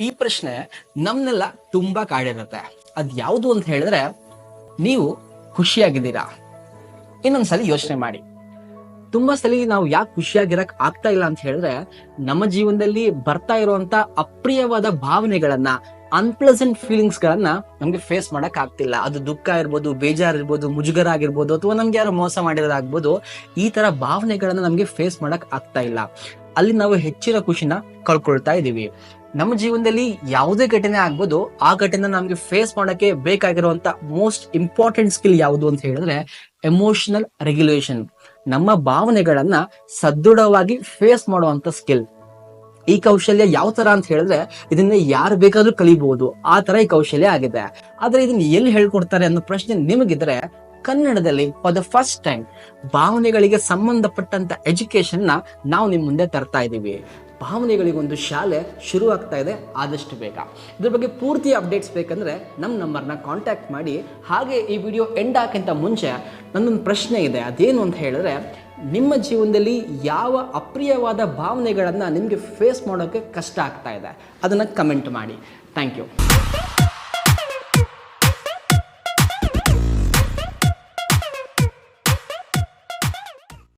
ಈ ಪ್ರಶ್ನೆ ನಮ್ನೆಲ್ಲ ತುಂಬಾ ಕಾಡಿರುತ್ತೆ. ಅದ್ ಯಾವುದು ಅಂತ ಹೇಳಿದ್ರೆ ನೀವು ಖುಷಿಯಾಗಿದ್ದೀರಾ? ಇನ್ನೊಂದ್ಸಲಿ ಯೋಚನೆ ಮಾಡಿ. ತುಂಬಾ ಸಲ ನಾವು ಯಾಕೆ ಖುಷಿಯಾಗಿರಕ್ ಆಗ್ತಾ ಇಲ್ಲ ಅಂತ ಹೇಳಿದ್ರೆ ನಮ್ಮ ಜೀವನದಲ್ಲಿ ಬರ್ತಾ ಇರುವಂತ ಅಪ್ರಿಯವಾದ ಭಾವನೆಗಳನ್ನ ಅನ್ಪ್ಲೆಸೆಂಟ್ ಫೀಲಿಂಗ್ಸ್ ಗಳನ್ನ ನಮ್ಗೆ ಫೇಸ್ ಮಾಡಕ್ ಆಗ್ತಿಲ್ಲ. ಅದು ದುಃಖ ಇರ್ಬೋದು ಬೇಜಾರ್ ಇರ್ಬೋದು ಮುಜುಗರ ಆಗಿರ್ಬೋದು ಅಥವಾ ನಮ್ಗೆ ಯಾರೋ ಮೋಸ ಮಾಡಿರೋದಾಗ್ಬೋದು, ಈ ತರ ಭಾವನೆಗಳನ್ನ ನಮ್ಗೆ ಫೇಸ್ ಮಾಡಕ್ ಆಗ್ತಾ ಇಲ್ಲ. ಅಲ್ಲಿ ನಾವು ಹೆಚ್ಚಿನ ಖುಷಿನ ಕಳ್ಕೊಳ್ತಾ ಇದೀವಿ. ನಮ್ಮ ಜೀವನದಲ್ಲಿ ಯಾವುದೇ ಘಟನೆ ಆಗ್ಬೋದು, ಆ ಘಟನೆ ನಮ್ಗೆ ಫೇಸ್ ಮಾಡೋಕ್ಕೆ ಬೇಕಾಗಿರುವಂತ ಮೋಸ್ಟ್ ಇಂಪಾರ್ಟೆಂಟ್ ಸ್ಕಿಲ್ ಯಾವುದು ಅಂತ ಹೇಳಿದ್ರೆ ಎಮೋಷನಲ್ ರೆಗ್ಯುಲೇಷನ್ ನಮ್ಮ ಭಾವನೆಗಳನ್ನ ಸದೃಢವಾಗಿ ಫೇಸ್ ಮಾಡುವಂತ ಸ್ಕಿಲ್ ಈ ಕೌಶಲ್ಯ ಯಾವ ತರ ಅಂತ ಹೇಳಿದ್ರೆ ಇದನ್ನ ಯಾರು ಬೇಕಾದ್ರೂ ಕಲಿಬಹುದು ಆ ತರ ಈ ಕೌಶಲ್ಯ ಆಗಿದೆ. ಆದ್ರೆ ಇದನ್ನ ಎಲ್ಲಿ ಹೇಳ್ಕೊಡ್ತಾರೆ ಅನ್ನೋ ಪ್ರಶ್ನೆ ನಿಮಗಿದ್ರೆ ಕನ್ನಡದಲ್ಲಿ ಫಾರ್ ದ ಫಸ್ಟ್ ಟೈಮ್ ಭಾವನೆಗಳಿಗೆ ಸಂಬಂಧಪಟ್ಟಂತ ಎಜುಕೇಶನ್ ನಾವು ನಿಮ್ ಮುಂದೆ ತರ್ತಾ ಇದ್ದೀವಿ. ಭಾವನೆಗಳಿಗೊಂದು ಶಾಲೆ ಶುರು ಆಗ್ತಾ ಇದೆ, ಆದಷ್ಟು ಬೇಗ. ಇದ್ರ ಬಗ್ಗೆ ಪೂರ್ತಿ ಅಪ್ಡೇಟ್ಸ್ ಬೇಕಂದ್ರೆ ನಮ್ಮ ನಂಬರ್ನ ಕಾಂಟ್ಯಾಕ್ಟ್ ಮಾಡಿ. ಹಾಗೆ ಈ ವಿಡಿಯೋ ಎಂಡ್ ಹಾಕಿಂತ ಮುಂಚೆ ನನ್ನೊಂದು ಪ್ರಶ್ನೆ ಇದೆ. ಅದೇನು ಅಂತ ಹೇಳಿದ್ರೆ, ನಿಮ್ಮ ಜೀವನದಲ್ಲಿ ಯಾವ ಅಪ್ರಿಯವಾದ ಭಾವನೆಗಳನ್ನು ನಿಮಗೆ ಫೇಸ್ ಮಾಡೋಕ್ಕೆ ಕಷ್ಟ ಆಗ್ತಾ ಇದೆ? ಅದನ್ನು ಕಮೆಂಟ್ ಮಾಡಿ. Thank you